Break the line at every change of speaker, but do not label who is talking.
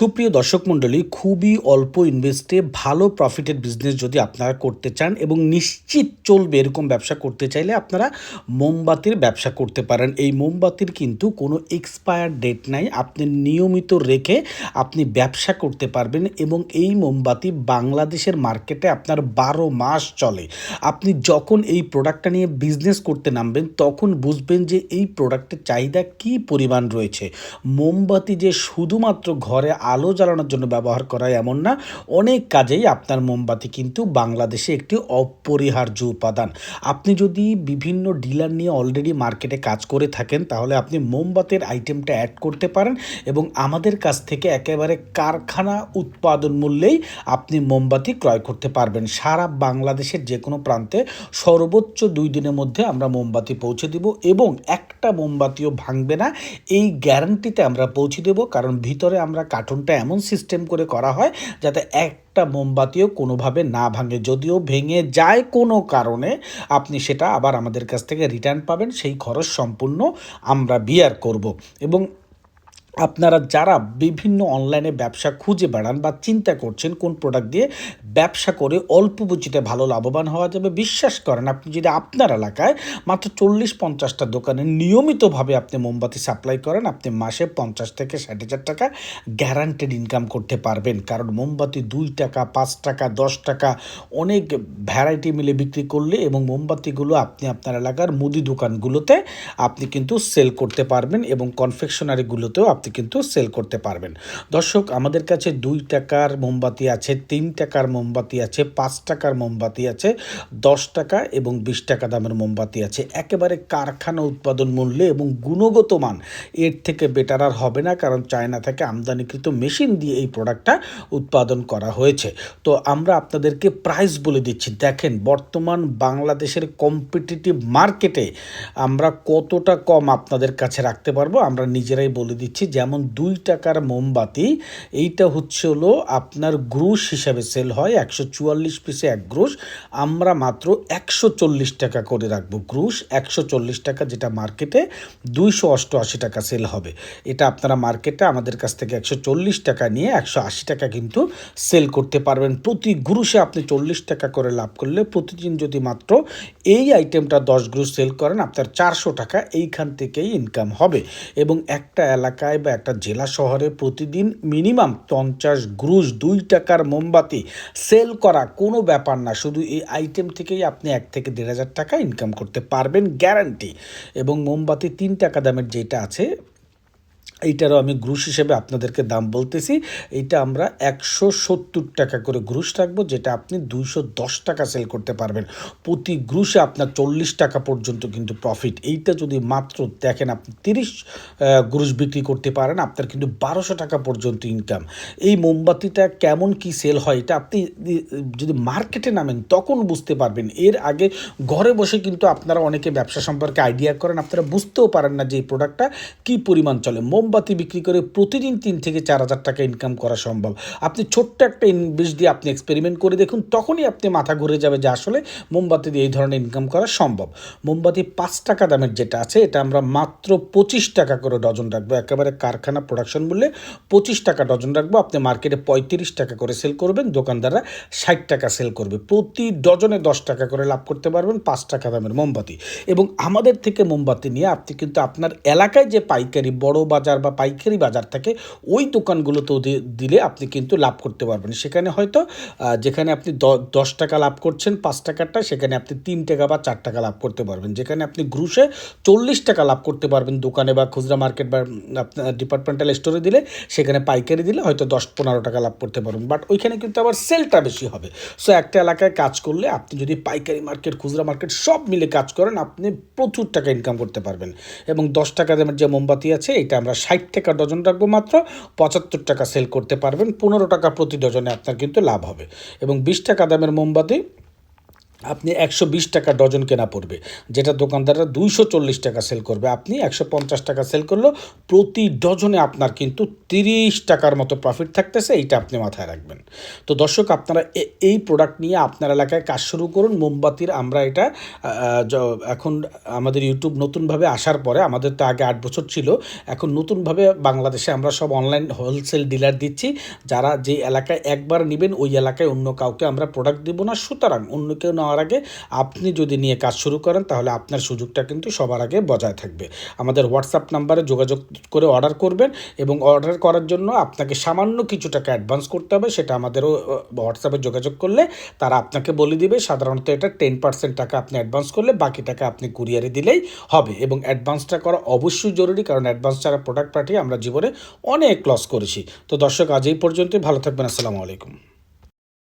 সুপ্রিয় দর্শক মণ্ডলী, খুবই অল্প ইনভেস্টে ভালো প্রফিটের বিজনেস যদি আপনারা করতে চান এবং নিশ্চিত চলবে এরকম ব্যবসা করতে চাইলে আপনারা মোমবাতির ব্যবসা করতে পারেন। এই মোমবাতির কিন্তু কোনো এক্সপায়ার ডেট নাই। আপনি নিয়মিত রেখে আপনি ব্যবসা করতে পারবেন এবং এই মোমবাতি বাংলাদেশের মার্কেটে আপনার বারো মাস চলে। আপনি যখন এই প্রোডাক্টটা নিয়ে বিজনেস করতে নামবেন, তখন বুঝবেন যে এই প্রোডাক্টের চাহিদা কী পরিমাণ রয়েছে। মোমবাতি যে শুধুমাত্র ঘরে আলো জ্বালানোর জন্য ব্যবহার করা এমন না। অনেক কাজেই আপনার মোমবাতি কিন্তু বাংলাদেশে একটি অপরিহার্য উপাদান। আপনি যদি বিভিন্ন ডিলার নিয়ে অলরেডি মার্কেটে কাজ করে থাকেন, তাহলে আপনি মোমবাতির আইটেমটা অ্যাড করতে পারেন এবং আমাদের কাছ থেকে একেবারে কারখানা উৎপাদন মূল্যেই আপনি মোমবাতি ক্রয় করতে পারবেন। সারা বাংলাদেশের যে কোনো প্রান্তে সর্বোচ্চ দুই দিনের মধ্যে আমরা মোমবাতি পৌঁছে দিব এবং একটা মোমবাতিও ভাঙবে না। এই গ্যারান্টিতে আমরা পৌঁছে দেব, কারণ ভিতরে আমরা কার্টুনটা এমন সিস্টেম করে করা হয় যাতে একটা মোমবাতিও কোনোভাবে না ভাঙে। যদিও ভেঙে যায় কোনো কারণে, আপনি সেটা আবার আমাদের কাছ থেকে রিটার্ন পাবেন। সেই খরচ সম্পূর্ণ আমরা বিয়ার করব। এবং আপনারা যারা বিভিন্ন অনলাইনে ব্যবসা খুঁজে বেড়ান বা চিন্তা করছেন কোন প্রোডাক্ট দিয়ে ব্যবসা করে অল্প পুঁজিতে ভালো লাভবান হওয়া যাবে, বিশ্বাস করেন আপনি যদি আপনার এলাকায় মাত্র চল্লিশ পঞ্চাশটা দোকানে নিয়মিতভাবে আপনি মোমবাতি সাপ্লাই করেন, আপনি মাসে পঞ্চাশ থেকে ষাট হাজার টাকা গ্যারান্টেড ইনকাম করতে পারবেন। কারণ মোমবাতি দুই টাকা, পাঁচ টাকা, দশ টাকা, অনেক ভ্যারাইটি মিলে বিক্রি করলে এবং মোমবাতিগুলো আপনি আপনার এলাকার মুদি দোকানগুলোতে আপনি কিন্তু সেল করতে পারবেন এবং কনফেকশনারিগুলোতেও আপনি কিন্তু সেল করতে পারবেন। দর্শক, আমাদের কাছে দুই টাকার মোমবাতি আছে, তিন টাকার মোমবাতি আছে, পাঁচ টাকার মোমবাতি আছে, দশ টাকা এবং বিশ টাকা দামের মোমবাতি আছে। একেবারে কারখানা উৎপাদন মূল্যে এবং গুণগত মান এর থেকে বেটার আর হবে না, কারণ চায়না থেকে আমদানিকৃত মেশিন দিয়ে এই প্রোডাক্টটা উৎপাদন করা হয়েছে। তো আমরা আপনাদেরকে প্রাইস বলে দিচ্ছি। দেখেন, বর্তমান বাংলাদেশের কম্পিটিটিভ মার্কেটে আমরা কতটা কম আপনাদের কাছে রাখতে পারব, আমরা নিজেরাই বলে দিচ্ছি যেমন দুই টাকার মোমবাতি, এইটা হচ্ছে হলো আপনার গ্রুশ হিসাবে সেল হয়, একশো চুয়াল্লিশ পিসে এক গ্রুশ। আমরা মাত্র একশো চল্লিশ টাকা করে রাখব গ্রুশ, একশো চল্লিশ টাকা যেটা মার্কেটে দুইশো অষ্টআশি টাকা সেল হবে। এটা আপনারা মার্কেটে আমাদের কাছ থেকে একশো চল্লিশ টাকা নিয়ে একশো আশি টাকা কিন্তু সেল করতে পারবেন। প্রতি গ্রুশে আপনি চল্লিশ টাকা করে লাভ করলে প্রতিদিন যদি মাত্র এই আইটেমটা দশ গ্রুশ সেল করেন, আপনার চারশো টাকা এইখান থেকেই ইনকাম হবে। এবং একটা এলাকায় বা একটা জেলা শহরে প্রতিদিন মিনিমাম পঞ্চাশ গ্রুজ দুই টাকার মোমবাতি সেল করা কোনো ব্যাপার না। শুধু এই আইটেম থেকেই আপনি এক থেকে দেড় হাজার টাকা ইনকাম করতে পারবেন, গ্যারান্টি। এবং মোমবাতি তিন টাকা দামের যেটা আছে এইটারও আমি গ্রুশ হিসেবে আপনাদেরকে দাম বলতেছি। এইটা আমরা একশো সত্তর টাকা করে গ্রুশ রাখব, যেটা আপনি দুইশো দশ টাকা সেল করতে পারবেন। প্রতি গ্রুশে আপনার চল্লিশ টাকা পর্যন্ত কিন্তু প্রফিট এইটা যদি মাত্র দেখেন আপনি তিরিশ গ্রুশ বিক্রি করতে পারেন, আপনার কিন্তু বারোশো টাকা পর্যন্ত ইনকাম এই মোমবাতিটা কেমন কি সেল হয়, এটা আপনি যদি মার্কেটে নামেন, তখন বুঝতে পারবেন। এর আগে ঘরে বসে কিন্তু আপনারা অনেকে ব্যবসা সম্পর্কে আইডিয়া করেন, আপনারা বুঝতেও পারেন না যে এই প্রোডাক্টটা কী পরিমাণ চলে। মোমবাতি বিক্রি করে প্রতিদিন তিন থেকে চার হাজার টাকা ইনকাম করা সম্ভব। আপনি ছোট্ট একটা ইনভেস্ট দিয়ে আপনি এক্সপেরিমেন্ট করে দেখুন, তখনই আপনি মাথা ঘুরে যাবে যে আসলে মোমবাতি দিয়ে এই ধরনের ইনকাম করা সম্ভব। মোমবাতি পাঁচ টাকা দামের যেটা আছে, এটা আমরা মাত্র পঁচিশ টাকা করে ডজন রাখব। একেবারে কারখানা প্রোডাকশন বললে পঁচিশ টাকা ডজন রাখব। আপনি মার্কেটে পঁয়ত্রিশ টাকা করে সেল করবেন, দোকানদাররা ষাট টাকা সেল করবে। প্রতি ডজনে দশ টাকা করে লাভ করতে পারবেন পাঁচ টাকা দামের মোমবাতি। এবং আমাদের থেকে মোমবাতি নিয়ে আপনি কিন্তু আপনার এলাকায় যে পাইকারি, বড় বাজার বা পাইকারি বাজার থাকে ওই দোকানগুলোতেও দিলে আপনি কিন্তু লাভ করতে পারবেন। সেখানে হয়তো যেখানে আপনি দশ টাকা লাভ করছেন, পাঁচ টাকারটা, সেখানে আপনি তিন টাকা বা চার টাকা লাভ করতে পারবেন। যেখানে আপনি গ্রুশে চল্লিশ টাকা লাভ করতে পারবেন দোকানে বা খুচরা মার্কেট বা আপনার ডিপার্টমেন্টাল স্টোরে দিলে, সেখানে পাইকারি দিলে হয়তো দশ পনেরো টাকা লাভ করতে পারবেন। বাট ওইখানে কিন্তু আবার সেলটা বেশি হবে। সো একটা এলাকায় কাজ করলে আপনি যদি পাইকারি মার্কেট, খুচরা মার্কেট সব মিলে কাজ করেন, আপনি প্রচুর টাকা ইনকাম করতে পারবেন। এবং দশ টাকা দামের যে মোমবাতি আছে, এটা আমরা ষাট টাকা ডজন রাখব মাত্র, পঁচাত্তর টাকা সেল করতে পারবেন, পনেরো টাকা প্রতি ডজনে আপনার কিন্তু লাভ হবে। এবং বিশ টাকা দামের মোমবাতি আপনি একশো বিশ টাকা ডজন কেনা পড়বে। যেটা দোকানদাররা দুইশো চল্লিশ টাকা সেল করবে। আপনি একশো পঞ্চাশ টাকা সেল করলেও প্রতি ডজনে আপনার কিন্তু তিরিশ টাকার মতো প্রফিট থাকতেছে, এইটা আপনি মাথায় রাখবেন। তো দর্শক, আপনারা এই প্রোডাক্ট নিয়ে আপনার এলাকায় কাজ শুরু করুন। মোমবাতির আমরা এটা এখন আমাদের ইউটিউব নতুনভাবে আসার পরে, আমাদের তো আগে আট বছর ছিল, এখন নতুনভাবে বাংলাদেশে আমরা সব অনলাইন হোলসেল ডিলার দিচ্ছি। যারা যে এলাকায় একবার নেবেন, ওই এলাকায় অন্য কাউকে আমরা প্রোডাক্ট দেবো না। সুতরাং অন্য কেউ নেওয়ার আগে আপনি যদি নিয়ে কাজ শুরু করেন, তাহলে আপনার সুযোগটা কিন্তু সবার আগে বজায় থাকবে। আমাদের হোয়াটসঅ্যাপ নাম্বারে যোগাযোগ করে অর্ডার করবেন এবং অর্ডার করার জন্য আপনাকে সামান্য কিছু টাকা অ্যাডভান্স করতে হবে, সেটা আমাদেরও হোয়াটসঅ্যাপে যোগাযোগ করলে তারা আপনাকে বলে দিবে। সাধারণত এটা টেন পার্সেন্ট টাকা আপনি অ্যাডভান্স করলে বাকি টাকা আপনি কুরিয়ারে দিলেই হবে এবং অ্যাডভান্সটা করা অবশ্যই জরুরি, কারণ অ্যাডভান্স ছাড়া প্রোডাক্ট পাঠিয়ে আমরা জীবনে অনেক লস করেছি। তো দর্শক, আজ এই পর্যন্তই। ভালো থাকবেন। আসসালামু আলাইকুম।